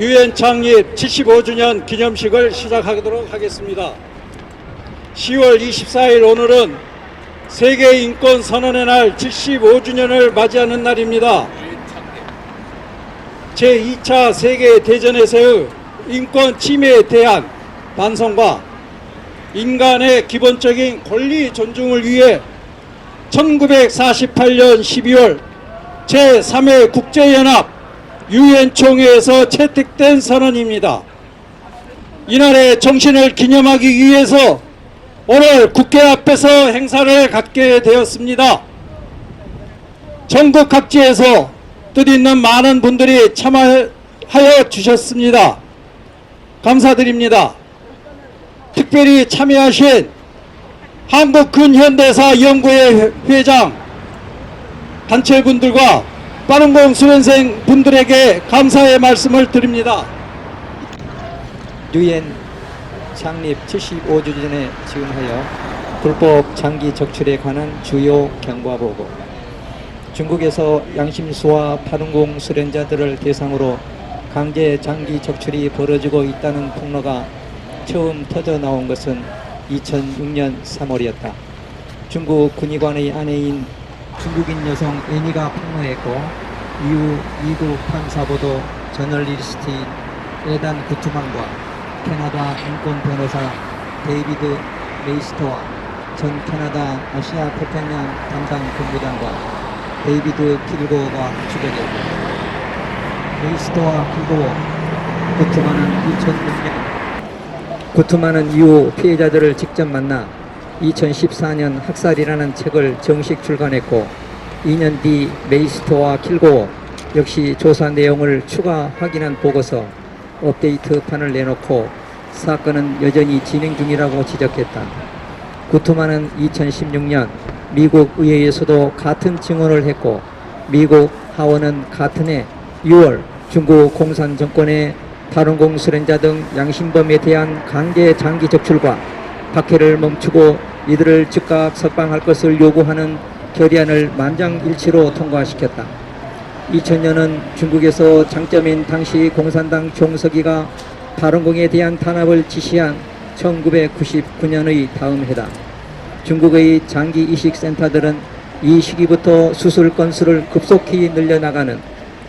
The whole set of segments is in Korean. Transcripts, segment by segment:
유엔 창립 75주년 기념식을 시작하도록 하겠습니다. 10월 24일 오늘은 세계 인권 선언의 날 75주년을 맞이하는 날입니다. 제2차 세계 대전에서의 인권 침해에 대한 반성과 인간의 기본적인 권리 존중을 위해 1948년 12월 제3회 국제연합 유엔 총회에서 채택된 선언입니다. 이날의 정신을 기념하기 위해서 오늘 국회 앞에서 행사를 갖게 되었습니다. 전국 각지에서 뜻있는 많은 분들이 참여하여 주셨습니다. 감사드립니다. 특별히 참여하신 한국 근현대사 연구회 회장 단체분들과 빠른공 수련생 분들에게 감사의 말씀을 드립니다. 유엔 창립 75주년에 지원하여 불법 장기 적출에 관한 주요 경과 보고 중국에서 양심수와 파룬공 수련자들을 대상으로 강제 장기 적출이 벌어지고 있다는 폭로가 처음 터져 나온 것은 2006년 3월이었다. 중국 군의관의 아내인 중국인 여성 애니가 폭로했고 이후 미국 탐사보도 저널리스트인 에단 구트만과 캐나다 인권 변호사 데이비드 레이스터와 전 캐나다 아시아 태평양 담당 본부장과 데이비드 킬고가 추격했다. 레이스터와 킬고 구트만은 2006년 구트만은 이후 피해자들을 직접 만나 2014년 학살이라는 책을 정식 출간했고 2년 뒤 메이스터와 킬고 역시 조사 내용을 추가 확인한 보고서 업데이트판을 내놓고 사건은 여전히 진행 중이라고 지적했다. 구트만은 2016년 미국 의회에서도 같은 증언을 했고 미국 하원은 같은 해 6월 중국 공산 정권의 탈원공 수련자 등 양심범에 대한 강제 장기 적출과 박해를 멈추고 이들을 즉각 석방할 것을 요구하는 결의안을 만장일치로 통과시켰다. 2000년은 중국에서 장점인 당시 공산당 총서기가 발원공에 대한 탄압을 지시한 1999년의 다음 해다. 중국의 장기 이식 센터들은 이 시기부터 수술 건수를 급속히 늘려나가는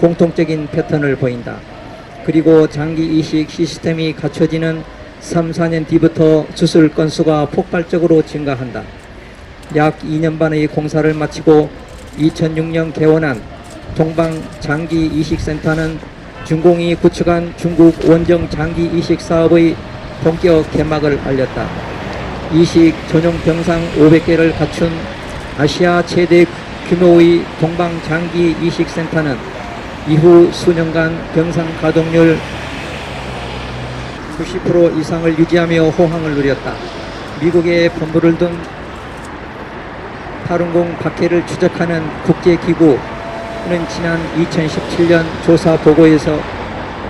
공통적인 패턴을 보인다. 그리고 장기 이식 시스템이 갖춰지는 3, 4년 뒤부터 수술 건수가 폭발적으로 증가한다. 약 2년 반의 공사를 마치고 2006년 개원한 동방 장기 이식센터는 중공이 구축한 중국 원정 장기 이식 사업의 본격 개막을 알렸다. 이식 전용 병상 500개를 갖춘 아시아 최대 규모의 동방 장기 이식 센터는 이후 수년간 병상 가동률 90% 이상을 유지하며 호황을 누렸다. 미국의 본부를 둔 파룬공 박해를 추적하는 국제기구는 지난 2017년 조사 보고에서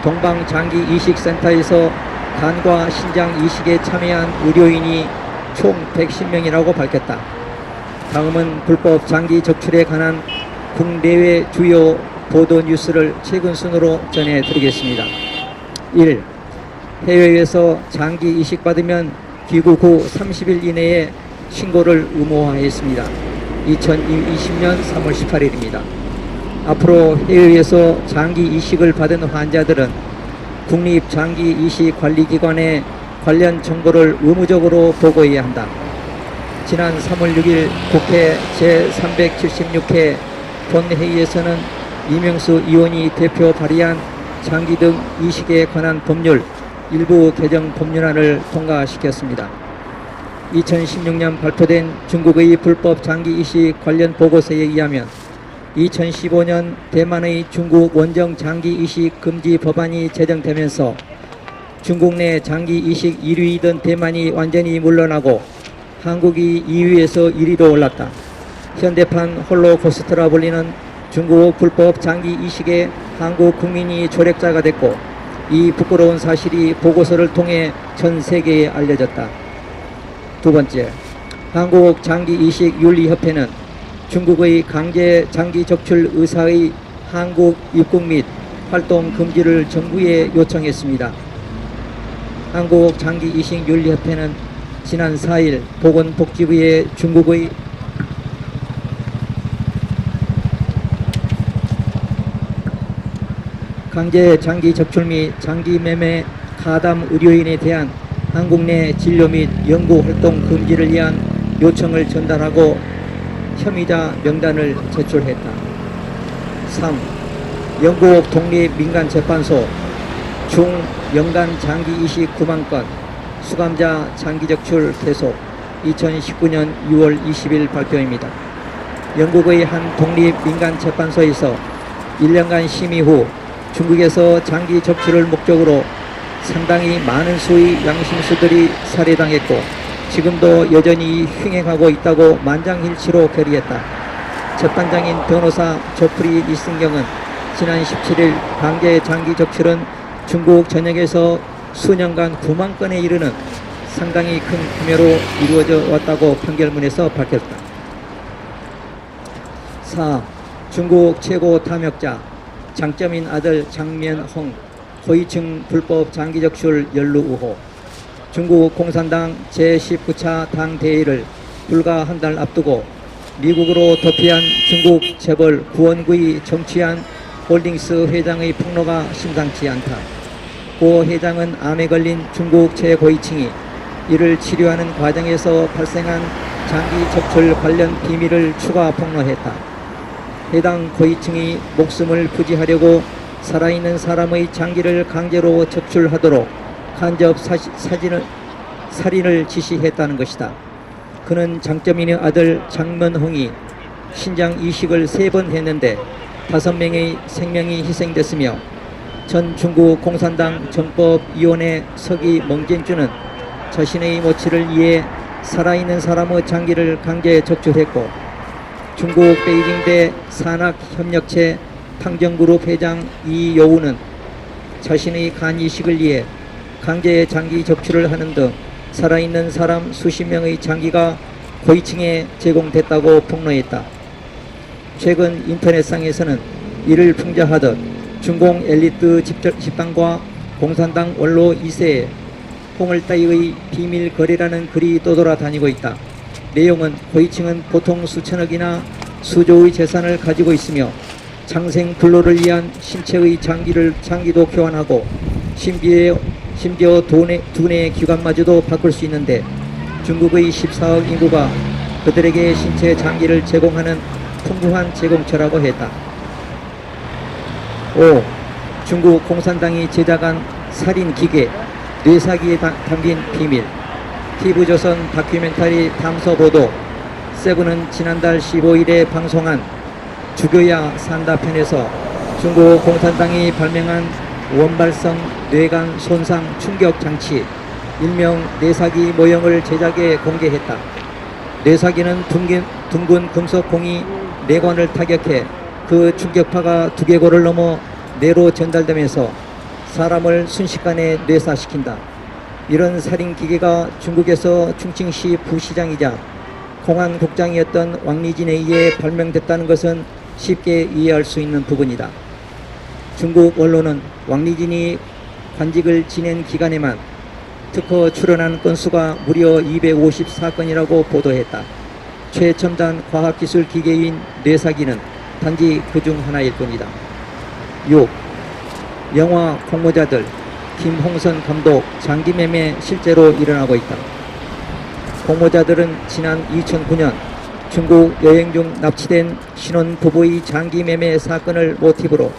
동방 장기 이식센터에서 간과 신장 이식에 참여한 의료인이 총 110명이라고 밝혔다. 다음은 불법 장기 적출에 관한 국내외 주요 보도 뉴스를 최근 순으로 전해드리겠습니다. 1. 해외에서 장기 이식받으면 귀국 후 30일 이내에 신고를 의무화했습니다. 2020년 3월 18일입니다. 앞으로 해외에서 장기 이식을 받은 환자들은 국립 장기 이식 관리 기관에 관련 정보를 의무적으로 보고해야 한다. 지난 3월 6일 국회 제376회 본회의에서는 이명수 의원이 대표 발의한 장기 등 이식에 관한 법률 일부 개정 법률안을 통과시켰습니다. 2016년 발표된 중국의 불법 장기 이식 관련 보고서에 의하면 2015년 대만의 중국 원정 장기 이식 금지 법안이 제정되면서 중국 내 장기 이식 1위이던 대만이 완전히 물러나고 한국이 2위에서 1위로 올랐다. 현대판 홀로코스트라 불리는 중국 불법 장기 이식에 한국 국민이 조력자가 됐고 이 부끄러운 사실이 보고서를 통해 전 세계에 알려졌다. 두 번째, 한국 장기 이식 윤리 협회는 중국의 강제 장기 적출 의사의 한국 입국 및 활동 금지를 정부에 요청했습니다. 한국 장기 이식 윤리 협회는 지난 4일 보건복지부의 중국의 강제 장기 적출 및 장기 매매 가담 의료인에 대한 한국 내 진료 및 연구 활동 금지를 위한 요청을 전달하고 혐의자 명단을 제출했다. 3. 영국 독립민간재판소 중 연간 장기 이식 9만 건 수감자 장기 적출 계속 2019년 6월 20일 발표입니다. 영국의 한 독립민간재판소에서 1년간 심의 후 중국에서 장기 적출을 목적으로 상당히 많은 수의 양심수들이 살해당했고 지금도 여전히 횡행하고 있다고 만장일치로 결의했다. 재판장인 변호사 조프리 이승경은 지난 17일 강제 장기 적출은 중국 전역에서 수년간 9만 건에 이르는 상당히 큰 규모로 이루어져 왔다고 판결문에서 밝혔다. 4. 중국 최고 탐욕자 장점인 아들 장면홍 고위층 불법 장기 적 출 연루 우호 중국 공산당 제19차 당 대회를 불과 한 달 앞두고 미국으로 도피한 중국 재벌 구원구이 정치한 홀딩스 회장의 폭로가 심상치 않다. 고 회장은 암에 걸린 중국 최고위층이 이를 치료하는 과정에서 발생한 장기 적출 관련 비밀을 추가 폭로했다. 해당 고위층이 목숨을 부지하려고 살아있는 사람의 장기를 강제로 적출하도록 간접 사시, 사진을, 살인을 지시했다는 것이다. 그는 장점인의 아들 장면홍이 신장 이식을 세 번 했는데 다섯 명의 생명이 희생됐으며 전 중국 공산당 정법위원회 서기 멍진주는 자신의 모치를 위해 살아있는 사람의 장기를 강제 적출했고 중국 베이징대 산학협력체 탕정그룹 회장 이여우는 자신의 간 이식을 위해 강제 장기 적출을 하는 등 살아있는 사람 수십 명의 장기가 고위층에 제공됐다고 폭로했다. 최근 인터넷상에서는 이를 풍자하듯 중공 엘리트 집단과 공산당 원로 2세의 홍을 따위의 비밀 거래라는 글이 떠돌아다니고 있다. 내용은 고위층은 보통 수천억이나 수조의 재산을 가지고 있으며 장생 근로를 위한 신체의 장기를 장기도 교환하고 심지어 심지어 돈의 두뇌 기관마저도 바꿀 수 있는데 중국의 14억 인구가 그들에게 신체 장기를 제공하는 풍부한 제공처라고 했다. 5. 중국 공산당이 제작한 살인 기계 뇌사기에 다- 담긴 비밀 TV조선 다큐멘터리 탐서 보도 세븐은 지난달 15일에 방송한 죽여야 산다 편에서 중국 공산당이 발명한 원발성 뇌관 손상 충격 장치 일명 뇌사기 모형을 제작해 공개했다. 뇌사기는 둥근, 둥근 금속 공이 뇌관을 타격해 그 충격파가 두개골을 넘어 뇌로 전달되면서 사람을 순식간에 뇌사시킨다. 이런 살인 기계가 중국에서 충칭시 부시장이자 공안 국장이었던 왕리진에 의해 발명됐다는 것은 쉽게 이해할 수 있는 부분이다. 중국 언론은 왕리진이 관직을 지낸 기간에만 특허 출원한 건수가 무려 254건이라고 보도했다. 최첨단 과학기술 기계인 뇌사기는 단지 그 중 하나일 뿐이다. 6. 영화 공모자들 김홍선 감독 장기 매매 실제로 일어나고 있다. 공모자들은 지난 2009년 중국 여행 중 납치된 신혼 부부의 장기 매매 사건을 모티브로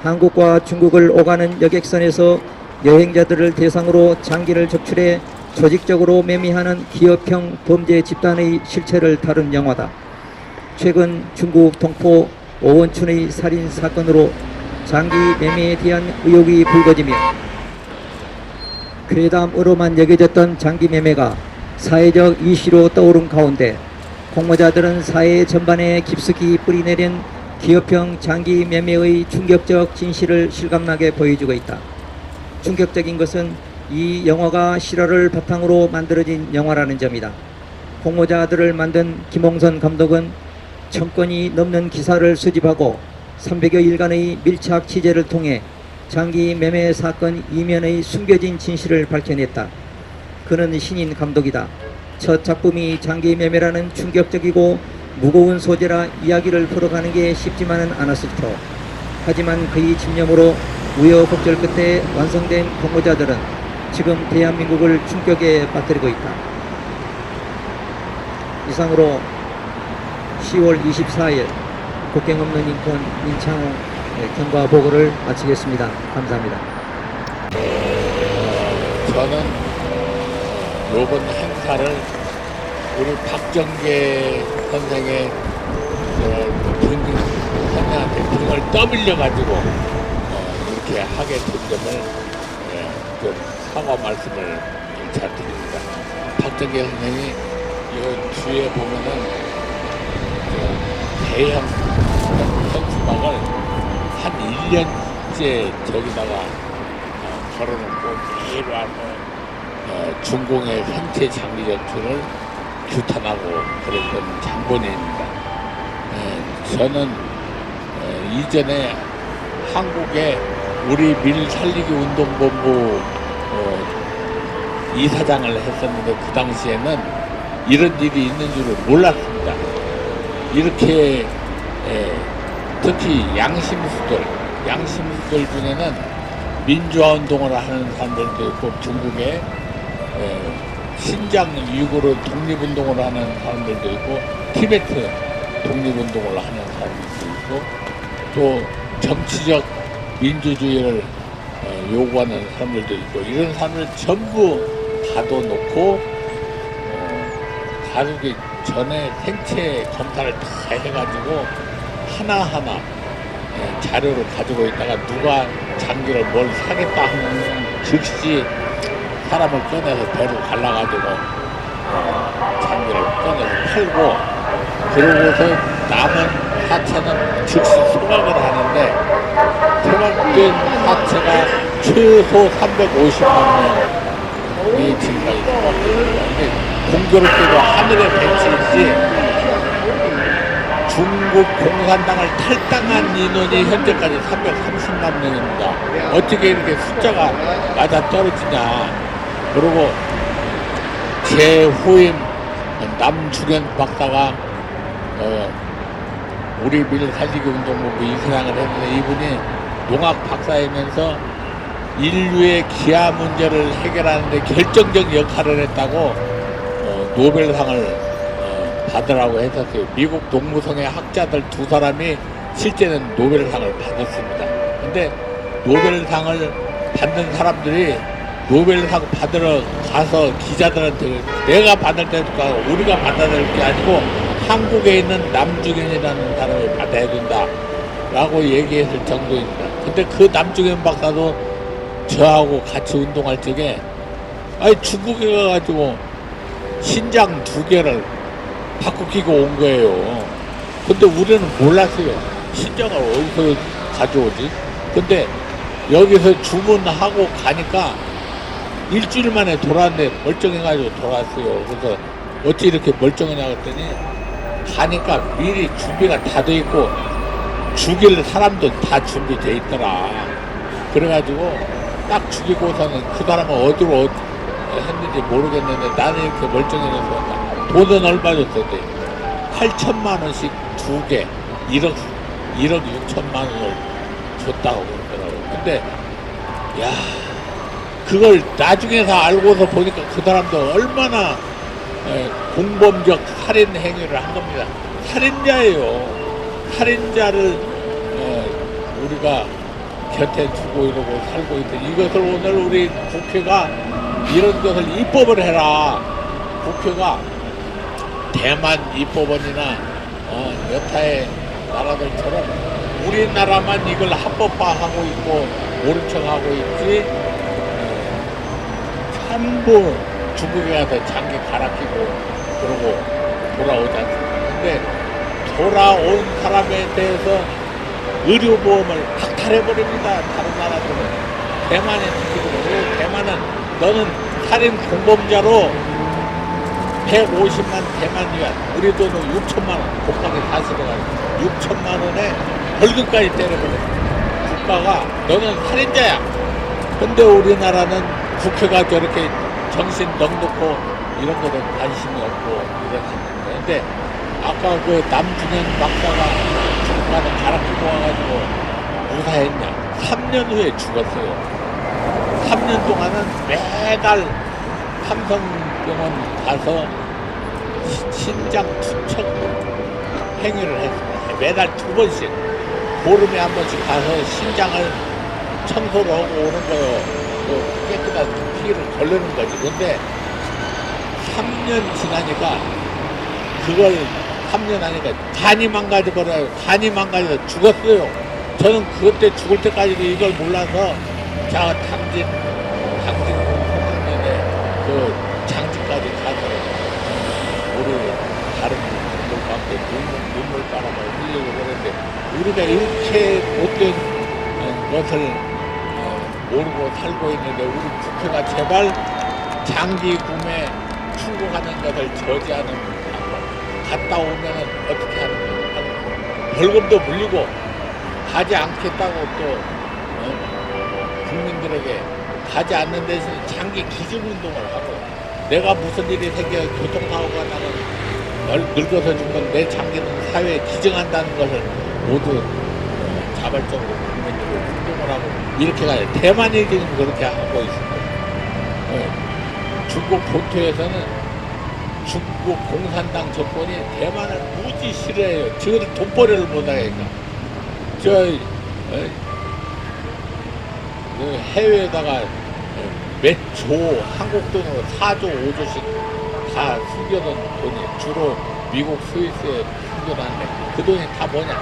한국과 중국을 오가는 여객선에서 여행자들을 대상으로 장기를 적출해 조직적으로 매매하는 기업형 범죄 집단의 실체를 다룬 영화다. 최근 중국 동포 오원춘의 살인 사건으로 장기 매매에 대한 의혹이 불거지며 괴담으로만 여겨졌던 장기 매매가 사회적 이슈로 떠오른 가운데 공모자들은 사회 전반에 깊숙이 뿌리내린 기업형 장기 매매의 충격적 진실을 실감나게 보여주고 있다. 충격적인 것은 이 영화가 실화를 바탕으로 만들어진 영화라는 점이다. 공모자들을 만든 김홍선 감독은 천 건이 넘는 기사를 수집하고 300여 일간의 밀착 취재를 통해 장기 매매 사건 이면의 숨겨진 진실을 밝혀냈다. 그는 신인 감독이다. 첫 작품이 장기 매매라는 충격적이고 무거운 소재라 이야기를 풀어가는 게 쉽지만은 않았을 터. 하지만 그의 집념으로 우여곡절 끝에 완성된 공모자들은 지금 대한민국을 충격에 빠뜨리고 있다. 이상으로 10월 24일 국경 없는 인권 인창호 경과 보고를 마치겠습니다. 감사합니다. 저는 이번 행사를 우리 박정계 선생의 어, 등, 선생한테 등을 떠밀려 가지고 어, 이렇게 하게 된 점을 예, 좀 사과 말씀을 인사드립니다. 박정계 선생이 이 뒤에 보면은 그 대형 현수막을 한 1년째 저기다가 어, 걸어놓고 매일 와서 어, 중공의 생체 장기 전투를 규탄하고 그랬던 장본인입니다. 에, 저는 에, 이전에 한국에 우리 밀 살리기 운동본부 어, 이사장을 했었는데 그 당시에는 이런 일이 있는 줄을 몰랐습니다. 이렇게 에, 특히 양심수들, 양심수들 중에는 민주화 운동을 하는 사람들도 있고 중국에 에, 신장 위구르 독립운동을 하는 사람들도 있고 티베트 독립운동을 하는 사람들도 있고 또 정치적 민주주의를 어, 요구하는 사람들도 있고 이런 사람들 전부 가둬놓고 어, 가두기 전에 생체 검사를 다 해가지고 하나하나 예, 자료를 가지고 있다가 누가 장기를 뭘 사겠다 하면 즉시 사람을 꺼내서 배로 갈라가지고 어, 장기를 꺼내서 팔고 그러고서 남은 하체는 즉시 소각을 하는데 소각된 하체가 최소 350만 명이 지금까지 공교롭게도 하늘의 배치인지 중국 공산당을 탈당한 인원이 현재까지 330만 명입니다. 어떻게 이렇게 숫자가 맞아 떨어지냐. 그리고 제 후임 남중현 박사가 어, 우리 밀 살리기 운동본부 이사장을 했는데 이분이 농학 박사이면서 인류의 기아 문제를 해결하는데 결정적 역할을 했다고 어, 노벨상을 어, 받으라고 했었어요. 미국 동무성의 학자들 두 사람이 실제는 노벨상을 받았습니다. 근데 노벨상을 받는 사람들이 노벨상 받으러 가서 기자들한테 내가 받을 때니까 우리가 받아야 될 게 아니고 한국에 있는 남중현이라는 사람이 받아야 된다. 라고 얘기했을 정도입니다. 근데 그 남중현 박사도 저하고 같이 운동할 적에 아니 중국에 가가지고 신장 두 개를 바꿔 끼고 온 거예요. 근데 우리는 몰랐어요. 신장을 어디서 가져오지? 근데 여기서 주문하고 가니까 일주일 만에 돌아왔는데 멀쩡해가지고 돌아왔어요. 그래서 어찌 이렇게 멀쩡하냐 그랬더니 가니까 미리 준비가 다 돼 있고 죽일 사람도 다 준비돼 있더라. 그래가지고 딱 죽이고서는 그 사람은 어디로 어- 했는지 모르겠는데 나는 이렇게 멀쩡해져서 돈은 얼마 줬었대? 8천만 원씩 두 개, 1억, 1억 6천만 원을 줬다고 그러더라고요. 근데, 야 그걸 나중에서 알고서 보니까 그 사람도 얼마나 에, 공범적 살인 행위를 한 겁니다. 살인자예요. 살인자를 에, 우리가 곁에 두고 이러고 살고 있던 이것을 오늘 우리 국회가 이런 것을 입법을 해라. 국회가 대만 입법원이나 어, 여타의 나라들처럼 우리나라만 이걸 합법화하고 있고 모른 척하고 있지 어, 전부 중국에 가서 장기 갈아 끼고 그러고 돌아오지 않습니까? 근데 돌아온 사람에 대해서 의료보험을 박탈해버립니다. 다른 나라들은. 대만에 특히 그러고 대만은 너는 살인 공범자로 150만 대만 위안. 우리 돈은 6천만 원. 곱하기 40에 가지고 6천만 원에 벌금까지 때려버렸어. 국가가 너는 살인자야. 근데 우리나라는 국회가 저렇게 정신 넉넉고 이런 거에 관심이 없고 이렇게 근데 아까 그 남준현 박사가 중간에 가락히고 와가지고 무사했냐. 3년 후에 죽었어요. 3년 동안은 매달 삼성 병원 가서 시- 신장 투척 행위를 했습니다 매달 두 번씩 보름에 한 번씩 가서 신장을 청소를 하고 오는 거요. 그 깨끗한 피를 걸르는 거지. 근데 3년 지나니까 그걸 3년 하니까 간이 망가져버려요. 간이 망가져 죽었어요. 저는 그때 죽을 때까지도 이걸 몰라서 제가 당진, 당진 그 장지까지 가서 우리 다른 분들과 함께 눈물, 눈물 바람을 흘리고 그랬는데 우리가 이렇게 못된 어, 것을 어, 모르고 살고 있는데 우리 국회가 제발 장기 구매 출고하는 것을 저지하는 방법. 갔다 오면은 어떻게 하는 거야? 벌금도 물리고 가지 않겠다고 또 어, 국민들에게 가지 않는 대신 장기 기증 운동을 하고 내가 무슨 일이 생겨 교통사고가 나면 널 늙어서 죽는 내 장기는 사회에 기증한다는 것을 모두 어, 자발적으로 국민들을 운동을 하고 이렇게 가요. 대만이 지금 그렇게 하고 있습니다. 어, 중국 본토에서는 중국 공산당 정권이 대만을 무지 싫어해요. 저들 돈벌이를 못하니까. 저 어, 그 해외에다가 몇 조 한국 돈으로 4조 5조씩 다 숨겨둔 돈이 주로 미국 스위스에 숨겨놨는데 그 돈이 다 뭐냐?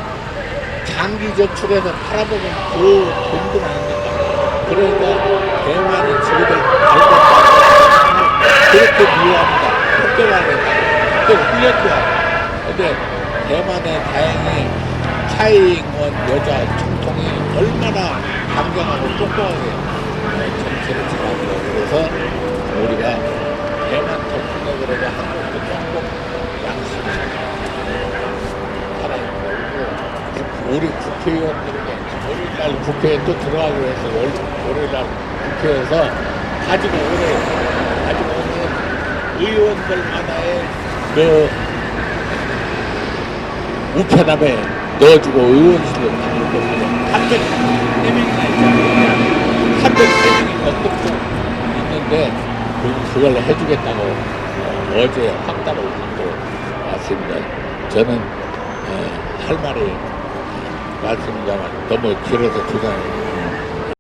장기 저축해서 팔아보면 그 돈들 아닙니까. 그러니까 대만이 지구들 알고 그렇게 미워합니다. 그때 훈련도 하고. 근데 대만에 다행히 차이잉원 여자 총통이 얼마나 강경하고 똑똑하게 잘합니다. 그래서 우리가 대만 덕분에 그래도 한국도 조금 양심이 살아있고 우리 국회의원들에게 월요일 날 국회에 또 들어가기로 해서 월, 월요일 날 국회에서 가지고 오래 가지고 오는 의원들마다의 그 우편함에 넣어주고 의원실로 다닐 겁니다. 300명이나 있잖아요. 300명이 넘게 있는데 그- 그걸 해주겠다고 어, 어제 확답을 받고 왔습니다. 저는 어, 할 말이 많습니다만 너무 길어서 죄송합니다.